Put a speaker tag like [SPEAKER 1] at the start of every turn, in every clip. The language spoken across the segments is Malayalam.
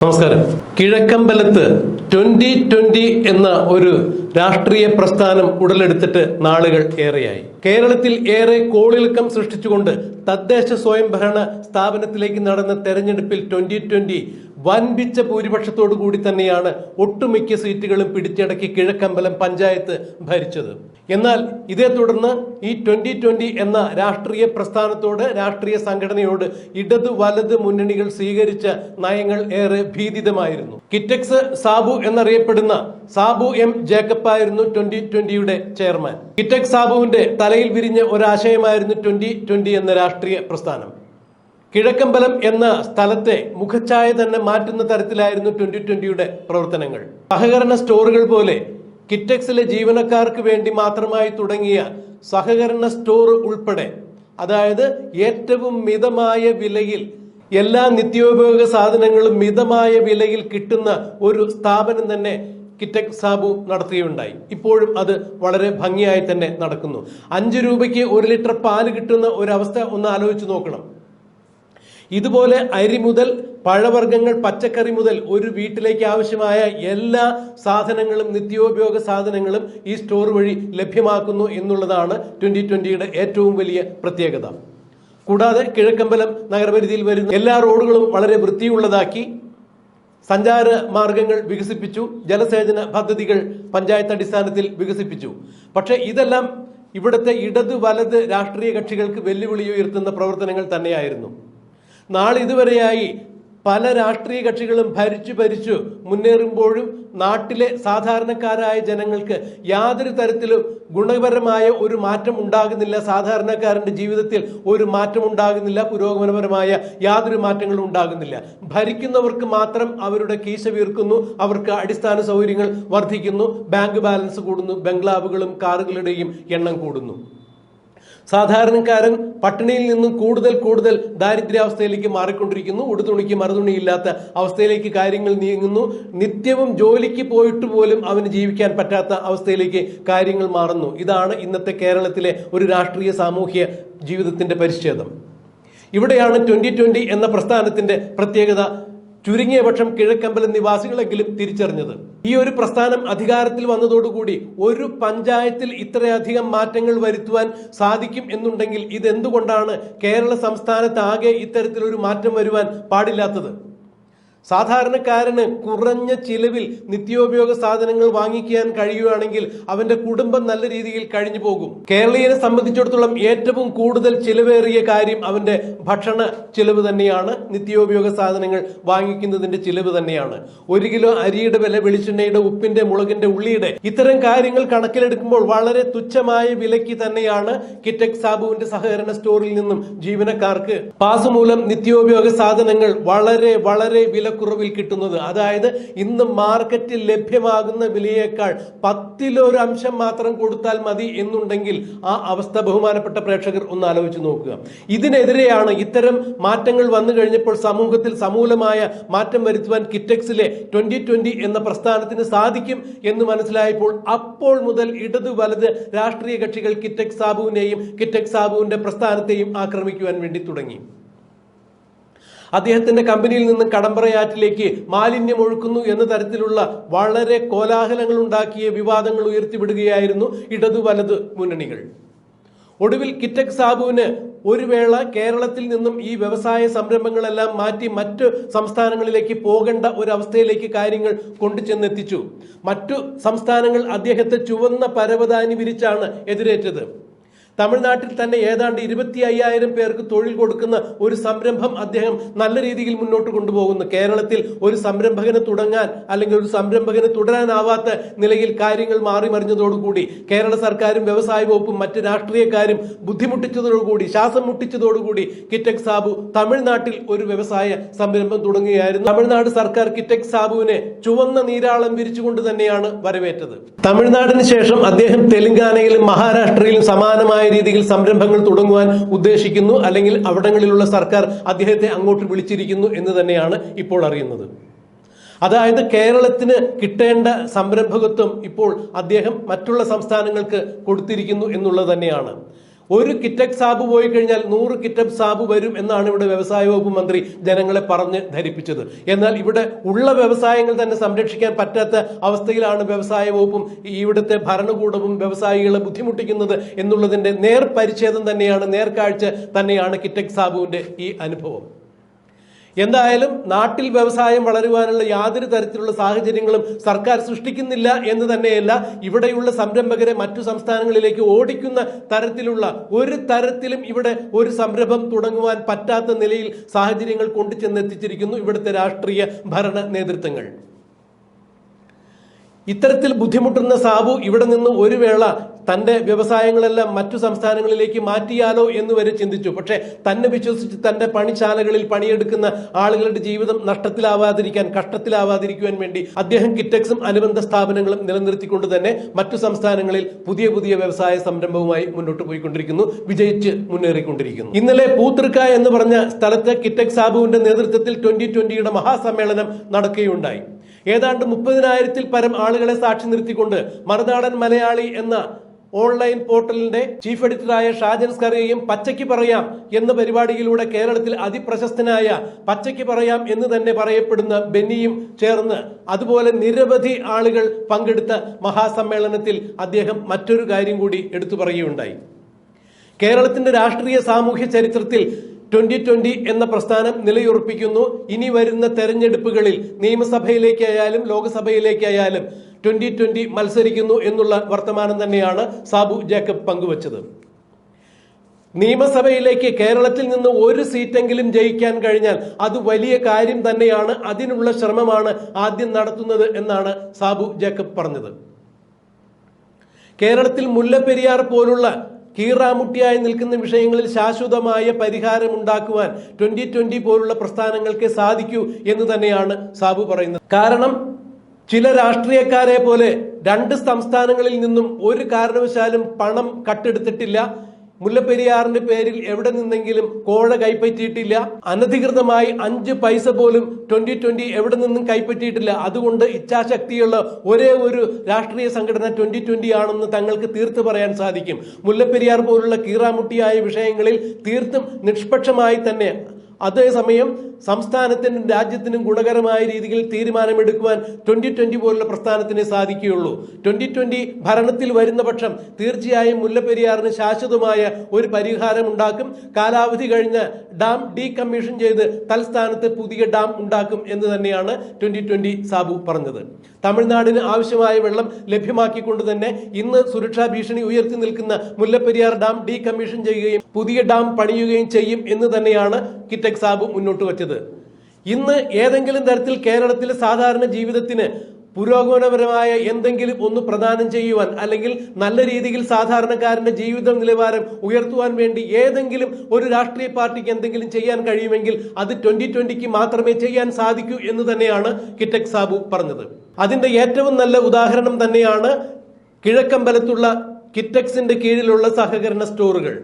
[SPEAKER 1] നമസ്കാരം. കിഴക്കമ്പലത്ത് ട്വന്റി ട്വന്റി എന്ന ഒരു രാഷ്ട്രീയ പ്രസ്ഥാനം ഉടലെടുത്തിട്ട് നാളുകൾ ഏറെയായി. കേരളത്തിൽ ഏറെ കോളിളക്കം സൃഷ്ടിച്ചുകൊണ്ട് തദ്ദേശ സ്വയംഭരണ സ്ഥാപനത്തിലേക്ക് നടന്ന തെരഞ്ഞെടുപ്പിൽ ട്വന്റി ട്വന്റി വൻപിച്ച ഭൂരിപക്ഷത്തോടു കൂടി തന്നെയാണ് ഒട്ടുമിക്ക സീറ്റുകളും പിടിച്ചടക്കി കിഴക്കമ്പലം പഞ്ചായത്ത് ഭരിച്ചത്. എന്നാൽ ഇതേ തുടർന്ന് ഈ ട്വന്റി ട്വന്റി എന്ന രാഷ്ട്രീയ പ്രസ്ഥാനത്തോട് രാഷ്ട്രീയ സംഘടനയോട് ഇടത് വലത് മുന്നണികൾ സ്വീകരിച്ച നയങ്ങൾ ഏറെ ഭീതിതമായിരുന്നു. കിറ്റക്സ് സാബു എന്നറിയപ്പെടുന്ന സാബു എം ജേക്കബ് ആയിരുന്നു ട്വന്റി ട്വന്റിയുടെ ചെയർമാൻ. കിറ്റക്സ് സാബുവിന്റെ തലയിൽ വിരിഞ്ഞ ഒരാശയമായിരുന്നു ട്വന്റി ട്വന്റി എന്ന രാഷ്ട്രീയ പ്രസ്ഥാനം. കിഴക്കമ്പലം എന്ന സ്ഥലത്തെ മുഖച്ഛായ തന്നെ മാറ്റുന്ന തരത്തിലായിരുന്നു ട്വന്റി ട്വന്റിയുടെ പ്രവർത്തനങ്ങൾ. സഹകരണ സ്റ്റോറുകൾ പോലെ കിറ്റക്സിലെ ജീവനക്കാർക്ക് വേണ്ടി മാത്രമായി തുടങ്ങിയ സഹകരണ സ്റ്റോർ ഉൾപ്പെടെ അതായത് ഏറ്റവും മിതമായ വിലയിൽ എല്ലാ നിത്യോപയോഗ സാധനങ്ങളും മിതമായ വിലയിൽ കിട്ടുന്ന ഒരു സ്ഥാപനം തന്നെ കിറ്റക് സാബു നടത്തുകയുണ്ടായി. ഇപ്പോഴും അത് വളരെ ഭംഗിയായി തന്നെ നടക്കുന്നു. അഞ്ച് രൂപയ്ക്ക് ഒരു ലിറ്റർ പാൽ കിട്ടുന്ന ഒരവസ്ഥ ഒന്ന് ആലോചിച്ച് നോക്കണം. ഇതുപോലെ അരി മുതൽ പഴവർഗങ്ങൾ പച്ചക്കറി മുതൽ ഒരു വീട്ടിലേക്ക് ആവശ്യമായ എല്ലാ സാധനങ്ങളും നിത്യോപയോഗ സാധനങ്ങളും ഈ സ്റ്റോർ വഴി ലഭ്യമാക്കുന്നു എന്നുള്ളതാണ് ട്വന്റി ട്വന്റിയുടെ ഏറ്റവും വലിയ പ്രത്യേകത. കൂടാതെ കിഴക്കമ്പലം നഗരപരിധിയിൽ വരുന്ന എല്ലാ റോഡുകളും വളരെ വൃത്തിയുള്ളതാക്കി സഞ്ചാര മാർഗങ്ങൾ വികസിപ്പിച്ചു ജലസേചന പദ്ധതികൾ പഞ്ചായത്ത് അടിസ്ഥാനത്തിൽ വികസിപ്പിച്ചു. പക്ഷേ ഇതെല്ലാം ഇവിടുത്തെ ഇടത് വലത് രാഷ്ട്രീയ കക്ഷികൾക്ക് വെല്ലുവിളി ഉയർത്തുന്ന പ്രവർത്തനങ്ങൾ തന്നെയായിരുന്നു. നാളെ ഇതുവരെയായി പല രാഷ്ട്രീയ കക്ഷികളും ഭരിച്ചു ഭരിച്ചു മുന്നേറുമ്പോഴും നാട്ടിലെ സാധാരണക്കാരായ ജനങ്ങൾക്ക് യാതൊരു തരത്തിലും ഗുണപരമായ ഒരു മാറ്റം ഉണ്ടാകുന്നില്ല. സാധാരണക്കാരന്റെ ജീവിതത്തിൽ ഒരു മാറ്റം ഉണ്ടാകുന്നില്ല. പുരോഗമനപരമായ യാതൊരു മാറ്റങ്ങളും ഉണ്ടാകുന്നില്ല. ഭരിക്കുന്നവർക്ക് മാത്രം അവരുടെ കീശ വീർക്കുന്നു. അവർക്ക് അടിസ്ഥാന സൗകര്യങ്ങൾ വർദ്ധിക്കുന്നു. ബാങ്ക് ബാലൻസ് കൂടുന്നു. ബംഗ്ലാവുകളും കാറുകളുടെയും എണ്ണം കൂടുന്നു. സാധാരണക്കാരൻ പട്ടിണിയിൽ നിന്നും കൂടുതൽ കൂടുതൽ ദാരിദ്ര്യാവസ്ഥയിലേക്ക് മാറിക്കൊണ്ടിരിക്കുന്നു. ഉടുതുണിക്ക് മറുതുണിയില്ലാത്ത അവസ്ഥയിലേക്ക് കാര്യങ്ങൾ നീങ്ങുന്നു. നിത്യവും ജോലിക്ക് പോയിട്ട് പോലും അവന് ജീവിക്കാൻ പറ്റാത്ത അവസ്ഥയിലേക്ക് കാര്യങ്ങൾ മാറുന്നു. ഇതാണ് ഇന്നത്തെ കേരളത്തിലെ ഒരു രാഷ്ട്രീയ സാമൂഹ്യ ജീവിതത്തിന്റെ പരിച്ഛേദം. ഇവിടെയാണ് ട്വന്റി ട്വന്റി എന്ന പ്രസ്ഥാനത്തിന്റെ പ്രത്യേകത. ചുരുങ്ങിയ പക്ഷം കിഴക്കമ്പലം നിവാസികളെങ്കിലും തിരിച്ചറിഞ്ഞത്. ഈ ഒരു പ്രസ്ഥാനം അധികാരത്തിൽ വന്നതോടുകൂടി ഒരു പഞ്ചായത്തിൽ ഇത്രയധികം മാറ്റങ്ങൾ വരുത്തുവാൻ സാധിക്കും എന്നുണ്ടെങ്കിൽ ഇതെന്തുകൊണ്ടാണ് കേരള സംസ്ഥാനത്ത് ആകെ ഇത്തരത്തിലൊരു മാറ്റം വരുവാൻ പാടില്ലാത്തത്? സാധാരണക്കാരന് കുറഞ്ഞ ചിലവിൽ നിത്യോപയോഗ സാധനങ്ങൾ വാങ്ങിക്കാൻ കഴിയുകയാണെങ്കിൽ അവന്റെ കുടുംബം നല്ല രീതിയിൽ കഴിഞ്ഞു പോകും. കേരളീയനെ സംബന്ധിച്ചിടത്തോളം ഏറ്റവും കൂടുതൽ ചിലവേറിയ കാര്യം അവന്റെ ഭക്ഷണ ചിലവ് തന്നെയാണ്. നിത്യോപയോഗ സാധനങ്ങൾ വാങ്ങിക്കുന്നതിന്റെ ചിലവ് തന്നെയാണ്. ഒരു കിലോ അരിയുടെ വില വെളിച്ചെണ്ണയുടെ ഉപ്പിന്റെ മുളകിന്റെ ഉള്ളിയുടെ ഇത്തരം കാര്യങ്ങൾ കണക്കിലെടുക്കുമ്പോൾ വളരെ തുച്ഛമായ വിലയ്ക്ക് തന്നെയാണ് കിറ്റക് സാബുവിന്റെ സഹകരണ സ്റ്റോറിൽ നിന്നും ജീവനക്കാർക്ക്. പാസ് മൂലം നിത്യോപയോഗ സാധനങ്ങൾ വളരെ വളരെ വിലക്കുറവിൽ കിട്ടുന്നത്. അതായത് ഇന്ന് മാർക്കറ്റിൽ ലഭ്യമാകുന്ന വിലയേക്കാൾ പത്തിലൊരു അംശം മാത്രം കൊടുത്താൽ മതി എന്നുണ്ടെങ്കിൽ ആ അവസ്ഥ ബഹുമാനപ്പെട്ട പ്രേക്ഷകർ ഒന്ന് ആലോചിച്ച് നോക്കുക. ഇതിനെതിരെയാണ് ഇത്തരം മാറ്റങ്ങൾ വന്നു കഴിഞ്ഞപ്പോൾ സമൂഹത്തിൽ സമൂലമായ മാറ്റം വരുത്തുവാൻ കിറ്റക്സിലെ ട്വന്റി ട്വന്റി എന്ന പ്രസ്ഥാനത്തിന് സാധിക്കും എന്ന് മനസ്സിലായപ്പോൾ അപ്പോൾ മുതൽ ഇടത് വലത് രാഷ്ട്രീയ കക്ഷികൾ കിറ്റക് സാബുവിനെയും കിറ്റക് സാബുവിന്റെ പ്രസ്ഥാനത്തെയും ആക്രമിക്കുവാൻ വേണ്ടി തുടങ്ങി. അദ്ദേഹത്തിന്റെ കമ്പനിയിൽ നിന്ന് കടമ്പറയാറ്റിലേക്ക് മാലിന്യം ഒഴുക്കുന്നു എന്ന തരത്തിലുള്ള വളരെ കോലാഹലങ്ങൾ ഉണ്ടാക്കിയ വിവാദങ്ങൾ ഉയർത്തിവിടുകയായിരുന്നു ഇടതു വലത് മുന്നണികൾ. ഒടുവിൽ കിറ്റക് സാബുവിന് ഒരു വേള കേരളത്തിൽ നിന്നും ഈ വ്യവസായ സംരംഭങ്ങളെല്ലാം മാറ്റി മറ്റ് സംസ്ഥാനങ്ങളിലേക്ക് പോകേണ്ട ഒരു അവസ്ഥയിലേക്ക് കാര്യങ്ങൾ കൊണ്ടുചെന്നെത്തിച്ചു മറ്റു സംസ്ഥാനങ്ങൾ അദ്ദേഹത്തെ ചുവന്ന പരവതാനി വിരിച്ചാണ് എതിരേറ്റത്. തമിഴ്നാട്ടിൽ തന്നെ ഏതാണ്ട് ഇരുപത്തി അയ്യായിരം പേർക്ക് തൊഴിൽ കൊടുക്കുന്ന ഒരു സംരംഭം അദ്ദേഹം നല്ല രീതിയിൽ മുന്നോട്ട് കൊണ്ടുപോകുന്നു. കേരളത്തിൽ ഒരു സംരംഭകന് തുടങ്ങാൻ അല്ലെങ്കിൽ ഒരു സംരംഭകന് തുടരാനാവാത്ത നിലയിൽ കാര്യങ്ങൾ മാറി മറിഞ്ഞതോടുകൂടി കേരള സർക്കാരും വ്യവസായ വകുപ്പും മറ്റ് രാഷ്ട്രീയക്കാരും ബുദ്ധിമുട്ടിച്ചതോടുകൂടി ശ്വാസം മുട്ടിച്ചതോടുകൂടി കിറ്റക് സാബു തമിഴ്നാട്ടിൽ ഒരു വ്യവസായ സംരംഭം തുടങ്ങുകയായിരുന്നു. തമിഴ്നാട് സർക്കാർ കിറ്റക് സാബുവിനെ ചുവന്ന നീരാളം വിരിച്ചുകൊണ്ട് തന്നെയാണ് വരവേറ്റത്. തമിഴ്നാടിന് ശേഷം അദ്ദേഹം തെലങ്കാനയിലും മഹാരാഷ്ട്രയിലും സമാനമായ രീതിയിൽ സംരംഭങ്ങൾ തുടങ്ങുവാൻ ഉദ്ദേശിക്കുന്നു അല്ലെങ്കിൽ അവിടങ്ങളിലുള്ള സർക്കാർ അദ്ദേഹത്തെ അങ്ങോട്ട് വിളിച്ചിരിക്കുന്നു എന്ന് തന്നെയാണ് ഇപ്പോൾ അറിയുന്നത്. അതായത് കേരളത്തിന് കിട്ടേണ്ട സംരംഭകത്വം ഇപ്പോൾ അദ്ദേഹം മറ്റുള്ള സംസ്ഥാനങ്ങൾക്ക് കൊടുത്തിരിക്കുന്നു എന്നുള്ളത് തന്നെയാണ്. ഒരു കിറ്റക് സാബ് പോയി കഴിഞ്ഞാൽ നൂറ് കിറ്റക് സാബ് വരും എന്നാണ് ഇവിടെ വ്യവസായ വകുപ്പ് മന്ത്രി ജനങ്ങളെ പറഞ്ഞ് ധരിപ്പിച്ചത്. എന്നാൽ ഇവിടെ ഉള്ള വ്യവസായങ്ങൾ തന്നെ സംരക്ഷിക്കാൻ പറ്റാത്ത അവസ്ഥയിലാണ് വ്യവസായ വകുപ്പും ഇവിടുത്തെ ഭരണകൂടവും വ്യവസായികളെ ബുദ്ധിമുട്ടിക്കുന്നത് എന്നുള്ളതിന്റെ നേർ പരിച്ഛേദം തന്നെയാണ് നേർക്കാഴ്ച തന്നെയാണ് കിറ്റക് സാബുവിന്റെ ഈ അനുഭവം. എന്തായാലും നാട്ടിൽ വ്യവസായം വളരുവാനുള്ള യാതൊരു തരത്തിലുള്ള സാഹചര്യങ്ങളും സർക്കാർ സൃഷ്ടിക്കുന്നില്ല എന്ന് തന്നെയല്ല ഇവിടെയുള്ള സംരംഭകരെ മറ്റു സംസ്ഥാനങ്ങളിലേക്ക് ഓടിക്കുന്ന തരത്തിലുള്ള ഒരു തരത്തിലും ഇവിടെ ഒരു സംരംഭം തുടങ്ങുവാൻ പറ്റാത്ത നിലയിൽ സാഹചര്യങ്ങൾ കൊണ്ടുചെന്നെത്തിച്ചിരിക്കുന്നു ഇവിടുത്തെ രാഷ്ട്രീയ ഭരണ നേതൃത്വങ്ങൾ. ഇത്തരത്തിൽ ബുദ്ധിമുട്ടുന്ന സാബു ഇവിടെ നിന്ന് ഒരു വേള തന്റെ വ്യവസായങ്ങളെല്ലാം മറ്റു സംസ്ഥാനങ്ങളിലേക്ക് മാറ്റിയാലോ എന്ന് വരെ ചിന്തിച്ചു. പക്ഷേ തന്നെ വിശ്വസിച്ച് തന്റെ പണിശാലകളിൽ പണിയെടുക്കുന്ന ആളുകളുടെ ജീവിതം നഷ്ടത്തിലാവാതിരിക്കാൻ കഷ്ടത്തിലാവാതിരിക്കുവാൻ വേണ്ടി അദ്ദേഹം കിറ്റക്സും അനുബന്ധ സ്ഥാപനങ്ങളും നിലനിർത്തിക്കൊണ്ട് തന്നെ മറ്റു സംസ്ഥാനങ്ങളിൽ പുതിയ പുതിയ വ്യവസായ സംരംഭവുമായി മുന്നോട്ട് പോയിക്കൊണ്ടിരിക്കുന്നു വിജയിച്ച് മുന്നേറിക്കൊണ്ടിരിക്കുന്നു. ഇന്നലെ പൂത്തൃക്ക എന്ന് പറഞ്ഞ സ്ഥലത്ത് കിറ്റക് സാബുവിന്റെ നേതൃത്വത്തിൽ ട്വന്റി ട്വന്റിയുടെ മഹാസമ്മേളനം നടക്കുകയുണ്ടായി. ഏതാണ്ട് മുപ്പതിനായിരത്തിൽ പരം ആളുകളെ സാക്ഷി നിർത്തിക്കൊണ്ട് മറുനാടൻ മലയാളി എന്ന ഓൺലൈൻ പോർട്ടലിന്റെ ചീഫ് എഡിറ്ററായ ഷാജൻ സ്കറിയയും പച്ചയ്ക്ക് പറയാം എന്ന പരിപാടിയിലൂടെ കേരളത്തിൽ അതിപ്രശസ്തനായ പച്ചയ്ക്ക് പറയാം എന്ന് തന്നെ പറയപ്പെടുന്ന ബെന്നിയും ചേർന്ന് അതുപോലെ നിരവധി ആളുകൾ പങ്കെടുത്ത മഹാസമ്മേളനത്തിൽ അദ്ദേഹം മറ്റൊരു കാര്യം കൂടി എടുത്തു പറയുകയുണ്ടായി. കേരളത്തിന്റെ രാഷ്ട്രീയ സാമൂഹ്യ ചരിത്രത്തിൽ ട്വന്റി ട്വന്റി എന്ന പ്രസ്ഥാനം നിലയുറപ്പിക്കുന്നു. ഇനി വരുന്ന തെരഞ്ഞെടുപ്പുകളിൽ നിയമസഭയിലേക്കായാലും ലോക്സഭയിലേക്കായാലും ട്വന്റി ട്വന്റി മത്സരിക്കുന്നു എന്നുള്ള വർത്തമാനം തന്നെയാണ് സാബു ജേക്കബ് പങ്കുവച്ചത്. നിയമസഭയിലേക്ക് കേരളത്തിൽ നിന്ന് ഒരു സീറ്റെങ്കിലും ജയിക്കാൻ കഴിഞ്ഞാൽ അത് വലിയ കാര്യം തന്നെയാണ് അതിനുള്ള ശ്രമമാണ് ആദ്യം നടത്തുന്നത് എന്നാണ് സാബു ജേക്കബ് പറഞ്ഞത്. കേരളത്തിൽ മുല്ലപ്പെരിയാർ പോലുള്ള കീറാമുട്ടിയായി നിൽക്കുന്ന വിഷയങ്ങളിൽ ശാശ്വതമായ പരിഹാരം ഉണ്ടാക്കുവാൻ ട്വന്റി ട്വന്റി പോലുള്ള പ്രസ്ഥാനങ്ങൾക്ക് സാധിക്കൂ എന്ന് തന്നെയാണ് സാബു പറയുന്നത്. കാരണം ചില രാഷ്ട്രീയക്കാരെ പോലെ രണ്ട് സംസ്ഥാനങ്ങളിൽ നിന്നും ഒരു കാരണവശാലും പണം കട്ടെടുത്തിട്ടില്ല. മുല്ലപ്പെരിയാറിന്റെ പേരിൽ എവിടെ നിന്നെങ്കിലും കോഴ കൈപ്പറ്റിയിട്ടില്ല. അനധികൃതമായി അഞ്ച് പൈസ പോലും ട്വന്റി ട്വന്റി എവിടെ നിന്നും കൈപ്പറ്റിയിട്ടില്ല. അതുകൊണ്ട് ഇച്ഛാശക്തിയുള്ള ഒരേ ഒരു രാഷ്ട്രീയ സംഘടന ട്വന്റി ട്വന്റി ആണെന്ന് തങ്ങൾക്ക് തീർത്തു പറയാൻ സാധിക്കും. മുല്ലപ്പെരിയാർ പോലുള്ള കീറാമുട്ടിയായ വിഷയങ്ങളിൽ തീർത്തും നിഷ്പക്ഷമായി തന്നെ അതേസമയം സംസ്ഥാനത്തിനും രാജ്യത്തിനും ഗുണകരമായ രീതിയിൽ തീരുമാനമെടുക്കുവാൻ ട്വന്റി ട്വന്റി പോലുള്ള പ്രസ്ഥാനത്തിനെ സാധിക്കുകയുള്ളൂ. ട്വന്റി ട്വന്റി ഭരണത്തിൽ വരുന്ന പക്ഷം തീർച്ചയായും മുല്ലപ്പെരിയാറിന് ശാശ്വതമായ ഒരു പരിഹാരം ഉണ്ടാക്കും. കാലാവധി കഴിഞ്ഞ് ഡാം ഡീകമ്മീഷൻ ചെയ്ത് തൽസ്ഥാനത്ത് പുതിയ ഡാം ഉണ്ടാക്കും എന്ന് തന്നെയാണ് ട്വന്റി ട്വന്റി സാബു പറഞ്ഞത്. തമിഴ്നാടിന് ആവശ്യമായ വെള്ളം ലഭ്യമാക്കിക്കൊണ്ട് തന്നെ ഇന്ന് സുരക്ഷാ ഭീഷണി ഉയർത്തി നിൽക്കുന്ന മുല്ലപ്പെരിയാർ ഡാം ഡീകമ്മീഷൻ ചെയ്യുകയും പുതിയ ഡാം പണിയുകയും ചെയ്യും എന്ന് തന്നെയാണ് കിറ്റക് സാബു മുന്നോട്ട് വച്ചത്. ഇന്ന് ഏതെങ്കിലും തരത്തിൽ കേരളത്തിലെ സാധാരണ ജീവിതത്തിന് പുരോഗമനപരമായ എന്തെങ്കിലും ഒന്ന് പ്രദാനം ചെയ്യുവാൻ അല്ലെങ്കിൽ നല്ല രീതിയിൽ സാധാരണക്കാരന്റെ ജീവിത നിലവാരം ഉയർത്തുവാൻ വേണ്ടി ഏതെങ്കിലും ഒരു രാഷ്ട്രീയ പാർട്ടിക്ക് എന്തെങ്കിലും ചെയ്യാൻ കഴിയുമെങ്കിൽ അത് ട്വന്റി ട്വന്റിക്ക് മാത്രമേ ചെയ്യാൻ സാധിക്കൂ എന്ന് തന്നെയാണ് കിറ്റക് സാബു പറഞ്ഞത്. അതിന്റെ ഏറ്റവും നല്ല ഉദാഹരണം തന്നെയാണ് കിഴക്കമ്പലത്തുള്ള കിറ്റക്സിന്റെ കീഴിലുള്ള സഹകരണ സ്റ്റോറുകൾ.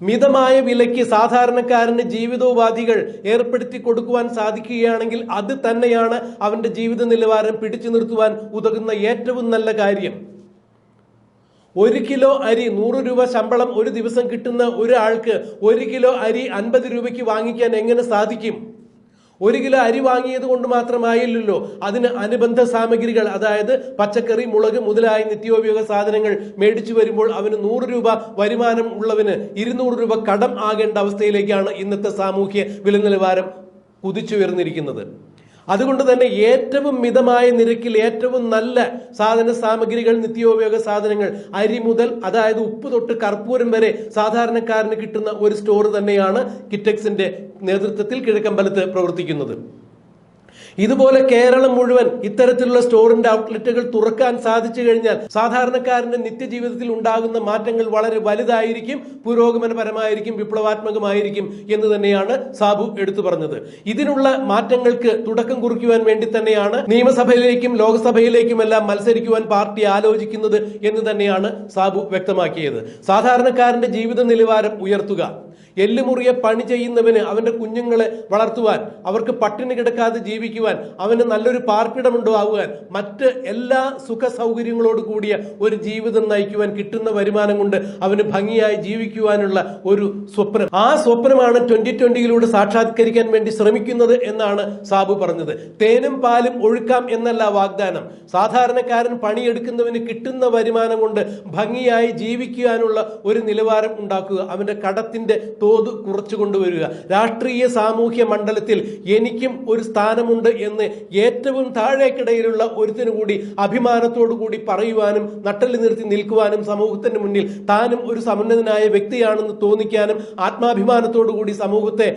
[SPEAKER 1] മിതമായ വിലയ്ക്ക് സാധാരണക്കാരന് ജീവിതോപാധികൾ ഏർപ്പെടുത്തി കൊടുക്കുവാൻ സാധിക്കുകയാണെങ്കിൽ അത് തന്നെയാണ് അവന്റെ ജീവിത നിലവാരം പിടിച്ചു നിർത്തുവാൻ ഉതകുന്ന ഏറ്റവും നല്ല കാര്യം. ഒരു കിലോ അരി നൂറ് രൂപ ശമ്പളം ഒരു ദിവസം കിട്ടുന്ന ഒരാൾക്ക് ഒരു കിലോ അരി അൻപത് രൂപയ്ക്ക് വാങ്ങിക്കാൻ എങ്ങനെ സാധിക്കും? ഒരു കിലോ അരി വാങ്ങിയത് കൊണ്ട് മാത്രമായില്ലല്ലോ. അതിന് അനുബന്ധ സാമഗ്രികൾ അതായത് പച്ചക്കറി മുളക് മുതലായ നിത്യോപയോഗ സാധനങ്ങൾ മേടിച്ചു വരുമ്പോൾ അവന് നൂറ് രൂപ വരുമാനം ഉള്ളവന് ഇരുന്നൂറ് രൂപ കടം ആകേണ്ട അവസ്ഥയിലേക്കാണ് ഇന്നത്തെ സാമൂഹ്യ വില നിലവാരം കുതിച്ചുയർന്നിരിക്കുന്നത്. അതുകൊണ്ട് തന്നെ ഏറ്റവും മിതമായ നിരക്കിൽ ഏറ്റവും നല്ല സാധന സാമഗ്രികൾ നിത്യോപയോഗ സാധനങ്ങൾ അരി മുതൽ അതായത് ഉപ്പ് തൊട്ട് കർപ്പൂരം വരെ സാധാരണക്കാരന് കിട്ടുന്ന ഒരു സ്റ്റോർ തന്നെയാണ് കിറ്റക്സിന്റെ നേതൃത്വത്തിൽ കിഴക്കമ്പലത്ത് പ്രവർത്തിക്കുന്നത്. ഇതുപോലെ കേരളം മുഴുവൻ ഇത്തരത്തിലുള്ള സ്റ്റോറിന്റെ ഔട്ട്ലെറ്റുകൾ തുറക്കാൻ സാധിച്ചു കഴിഞ്ഞാൽ സാധാരണക്കാരന്റെ നിത്യജീവിതത്തിൽ ഉണ്ടാകുന്ന മാറ്റങ്ങൾ വളരെ വലുതായിരിക്കും പുരോഗമനപരമായിരിക്കും വിപ്ലവാത്മകമായിരിക്കും എന്ന് തന്നെയാണ് സാബു എടുത്തു പറഞ്ഞത്. ഇതിനുള്ള മാറ്റങ്ങൾക്ക് തുടക്കം കുറിക്കുവാൻ വേണ്ടി തന്നെയാണ് നിയമസഭയിലേക്കും ലോക്സഭയിലേക്കുമെല്ലാം മത്സരിക്കുവാൻ പാർട്ടി ആലോചിക്കുന്നത് എന്ന് തന്നെയാണ് സാബു വ്യക്തമാക്കിയത്. സാധാരണക്കാരന്റെ ജീവിത നിലവാരം ഉയർത്തുക. എല്ലുമുറിയെ പണി ചെയ്യുന്നവന് അവന്റെ കുഞ്ഞുങ്ങളെ വളർത്തുവാൻ അവർക്ക് പട്ടിണി കിടക്കാതെ ജീവിക്കുവാൻ അവന് നല്ലൊരു പാർപ്പിടമുണ്ടാകുവാൻ മറ്റ് എല്ലാ സുഖ സൗകര്യങ്ങളോട് കൂടിയ ഒരു ജീവിതം നയിക്കുവാൻ കിട്ടുന്ന വരുമാനം കൊണ്ട് അവന് ഭംഗിയായി ജീവിക്കുവാനുള്ള ഒരു സ്വപ്നം. ആ സ്വപ്നമാണ് ട്വന്റി ട്വന്റിയിലൂടെ സാക്ഷാത്കരിക്കാൻ വേണ്ടി ശ്രമിക്കുന്നത് എന്നാണ് സാബു പറഞ്ഞത്. തേനും പാലും ഒഴുക്കാം എന്നല്ല വാഗ്ദാനം. സാധാരണക്കാരൻ പണിയെടുക്കുന്നവന് കിട്ടുന്ന വരുമാനം കൊണ്ട് ഭംഗിയായി ജീവിക്കുവാനുള്ള ഒരു നിലവാരം ഉണ്ടാക്കുക അവന്റെ കടത്തിന്റെ തോത് കുറച്ചു കൊണ്ടുവരിക. രാഷ്ട്രീയ സാമൂഹ്യ മണ്ഡലത്തിൽ എനിക്കും ഒരു സ്ഥാനമുണ്ട് എന്ന് ഏറ്റവും താഴേക്കിടയിലുള്ള ഒരുത്തിനു കൂടി അഭിമാനത്തോടു കൂടി പറയുവാനും നട്ടൽ നിർത്തി നിൽക്കുവാനും സമൂഹത്തിന്റെ മുന്നിൽ താനും ഒരു സമുന്നതനായ വ്യക്തിയാണെന്ന് തോന്നിക്കാനും ആത്മാഭിമാനത്തോടു കൂടി സമൂഹത്തെ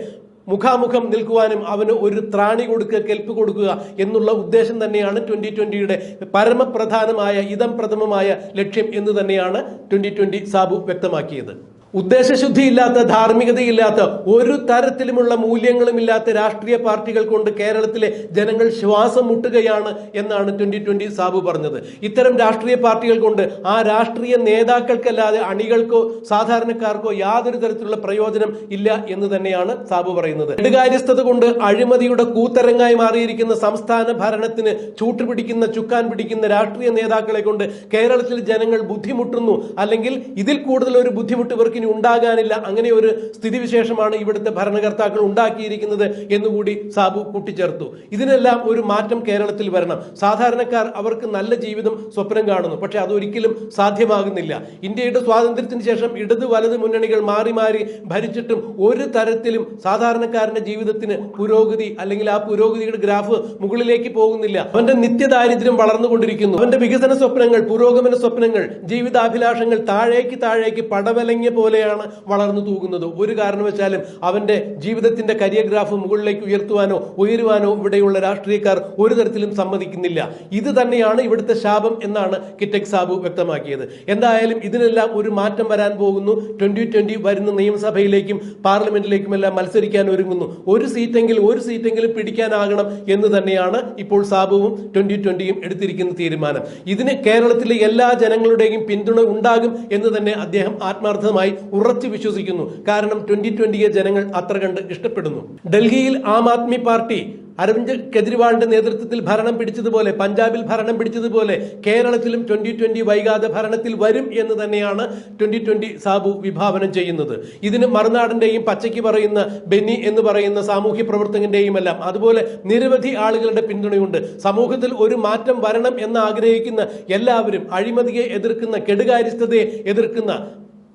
[SPEAKER 1] മുഖാമുഖം നിൽക്കുവാനും അവന് ഒരു ത്രാണി കൊടുക്കുക കെൽപ്പ് കൊടുക്കുക എന്നുള്ള ഉദ്ദേശം തന്നെയാണ് ട്വന്റി ട്വന്റിയുടെ പരമപ്രധാനമായ ഇതം പ്രഥമമായ ലക്ഷ്യം എന്ന് തന്നെയാണ് ട്വന്റി ട്വന്റി സാബു വ്യക്തമാക്കിയത്. ഉദ്ദേശശുദ്ധിയില്ലാത്ത ധാർമ്മികതയില്ലാത്ത ഒരു തരത്തിലുമുള്ള മൂല്യങ്ങളും ഇല്ലാത്ത രാഷ്ട്രീയ പാർട്ടികൾ കൊണ്ട് കേരളത്തിലെ ജനങ്ങൾ ശ്വാസം മുട്ടുകയാണ് എന്നാണ് ട്വന്റി ട്വന്റി സാബു പറഞ്ഞത്. ഇത്തരം രാഷ്ട്രീയ പാർട്ടികൾ കൊണ്ട് ആ രാഷ്ട്രീയ നേതാക്കൾക്കല്ലാതെ അണികൾക്കോ സാധാരണക്കാർക്കോ യാതൊരു തരത്തിലുള്ള പ്രയോജനം ഇല്ല എന്ന് തന്നെയാണ് സാബു പറയുന്നത്. കെടുകാര്യസ്ഥത കൊണ്ട് അഴിമതിയുടെ കൂത്തരങ്ങായി മാറിയിരിക്കുന്ന സംസ്ഥാന ഭരണത്തിന് ചൂട്ടുപിടിക്കുന്ന ചുക്കാൻ പിടിക്കുന്ന രാഷ്ട്രീയ നേതാക്കളെ കൊണ്ട് കേരളത്തിൽ ജനങ്ങൾ ബുദ്ധിമുട്ടുന്നു. അല്ലെങ്കിൽ ഇതിൽ കൂടുതൽ ഒരു ബുദ്ധിമുട്ട് ഇവർക്ക് ഇനി ഉണ്ടാകാനില്ല. അങ്ങനെ ഒരു സ്ഥിതിവിശേഷമാണ് ഇവിടുത്തെ ഭരണകർത്താക്കൾ ഉണ്ടാക്കിയിരിക്കുന്നത് എന്നുകൂടി സാബു കൂട്ടിച്ചേർത്തു. ഇതിനെല്ലാം ഒരു മാറ്റം കേരളത്തിൽ വരണം. സാധാരണക്കാർ അവർക്ക് നല്ല ജീവിതം സ്വപ്നം കാണുന്നു. പക്ഷെ അതൊരിക്കലും സാധ്യമാകുന്നില്ല. ഇന്ത്യയുടെ സ്വാതന്ത്ര്യത്തിന് ശേഷം ഇടത് വലത് മുന്നണികൾ മാറി മാറി ഭരിച്ചിട്ടും ഒരു തരത്തിലും സാധാരണക്കാരന്റെ ജീവിതത്തിന് പുരോഗതി അല്ലെങ്കിൽ ആ പുരോഗതിയുടെ ഗ്രാഫ് മുകളിലേക്ക് പോകുന്നില്ല. അവന്റെ നിത്യദാരിദ്ര്യം വളർന്നുകൊണ്ടിരിക്കുന്നു. അവന്റെ വികസന സ്വപ്നങ്ങൾ പുരോഗമന സ്വപ്നങ്ങൾ ജീവിതാഭിലാഷങ്ങൾ താഴേക്ക് താഴേക്ക് പടവലങ്ങിയ പോലെയാണ് വളർന്നു തൂകുന്നത്. ഒരു കാരണവശാലും അവന്റെ ജീവിതത്തിന്റെ കരിയർ ഗ്രാഫ് മുകളിലേക്ക് ഉയർത്തുവാനോ ഉയരുവാനോ ഇവിടെയുള്ള രാഷ്ട്രീയക്കാർ ഒരു തരത്തിലും സമ്മതിക്കുന്നില്ല. ഇത് തന്നെയാണ് ഇവിടുത്തെ ശാപം എന്നാണ് കിറ്റക് സാബു വ്യക്തമാക്കിയത്. എന്തായാലും ഇതിനെല്ലാം ഒരു മാറ്റം വരാൻ പോകുന്നു. ട്വന്റി ട്വന്റി വരുന്ന നിയമസഭയിലേക്കും പാർലമെന്റിലേക്കും എല്ലാം മത്സരിക്കാൻ ഒരുങ്ങുന്നു. ഒരു സീറ്റെങ്കിൽ ഒരു സീറ്റെങ്കിലും പിടിക്കാനാകണം എന്ന് തന്നെയാണ് ഇപ്പോൾ സാബുവും ട്വന്റി ട്വന്റിയും എടുത്തിരിക്കുന്ന തീരുമാനം. ഇതിന് കേരളത്തിലെ എല്ലാ ജനങ്ങളുടെയും പിന്തുണ ഉണ്ടാകും എന്ന് തന്നെ അദ്ദേഹം ആത്മാർത്ഥമായി ഉറച്ചു വിശ്വസിക്കുന്നു. കാരണം ട്വന്റി ട്വന്റിയെ ജനങ്ങൾ അത്ര കണ്ട് ഇഷ്ടപ്പെടുന്നു. ഡൽഹിയിൽ ആം ആദ്മി പാർട്ടി അരവിന്ദ് കെജ്രിവാളിന്റെ നേതൃത്വത്തിൽ ഭരണം പിടിച്ചതുപോലെ പഞ്ചാബിൽ ഭരണം പിടിച്ചതുപോലെ കേരളത്തിലും ട്വന്റി ട്വന്റി വൈകാതെ ഭരണത്തിൽ വരും എന്ന് തന്നെയാണ് ട്വന്റി ട്വന്റി സാബു വിഭാവനം ചെയ്യുന്നത്. ഇതിന് മറുനാടിന്റെയും പച്ചയ്ക്ക് പറയുന്ന ബെന്നി എന്ന് പറയുന്ന സാമൂഹ്യ പ്രവർത്തകന്റെയും എല്ലാം അതുപോലെ നിരവധി ആളുകളുടെ പിന്തുണയുണ്ട്. സമൂഹത്തിൽ ഒരു മാറ്റം വരണം എന്ന് ആഗ്രഹിക്കുന്ന എല്ലാവരും അഴിമതിയെ എതിർക്കുന്ന കെടുകാര്യസ്ഥതയെ എതിർക്കുന്ന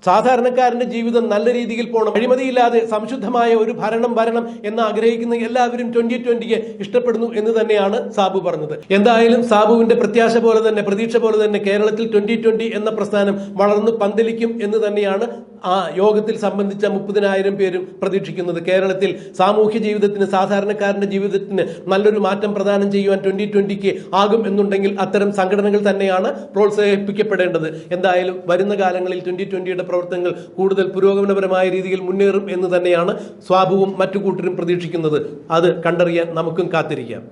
[SPEAKER 1] സാധാരണക്കാരന്റെ ജീവിതം നല്ല രീതിയിൽ പോകണം അഴിമതിയില്ലാതെ സംശുദ്ധമായ ഒരു ഭരണം വരണം എന്ന് ആഗ്രഹിക്കുന്ന എല്ലാവരും ട്വന്റി ട്വന്റിയെ ഇഷ്ടപ്പെടുന്നു എന്ന് തന്നെയാണ് സാബു പറഞ്ഞത്. എന്തായാലും സാബുവിന്റെ പ്രത്യാശ പോലെ തന്നെ പ്രതീക്ഷ പോലെ തന്നെ കേരളത്തിൽ ട്വന്റി ട്വന്റി എന്ന പ്രസ്ഥാനം വളർന്നു പന്തലിക്കും എന്ന് തന്നെയാണ് ആ യോഗത്തിൽ സംബന്ധിച്ച മുപ്പതിനായിരം പേരും പ്രതീക്ഷിക്കുന്നത്. കേരളത്തിൽ സാമൂഹ്യ ജീവിതത്തിന് സാധാരണക്കാരന്റെ ജീവിതത്തിന് നല്ലൊരു മാറ്റം പ്രദാനം ചെയ്യുവാൻ ട്വന്റി ട്വന്റിക്ക് ആകും എന്നുണ്ടെങ്കിൽ അത്തരം സംഘടനകൾ തന്നെയാണ് പ്രോത്സാഹിപ്പിക്കപ്പെടേണ്ടത്. എന്തായാലും വരുന്ന കാലങ്ങളിൽ ട്വന്റി ട്വന്റിയുടെ പ്രവർത്തനങ്ങൾ കൂടുതൽ പുരോഗമനപരമായ രീതിയിൽ മുന്നേറും എന്ന് തന്നെയാണ് സ്വാബുവും മറ്റു കൂട്ടരും പ്രതീക്ഷിക്കുന്നത്. അത് കണ്ടറിയാൻ നമുക്കും കാത്തിരിക്കാം.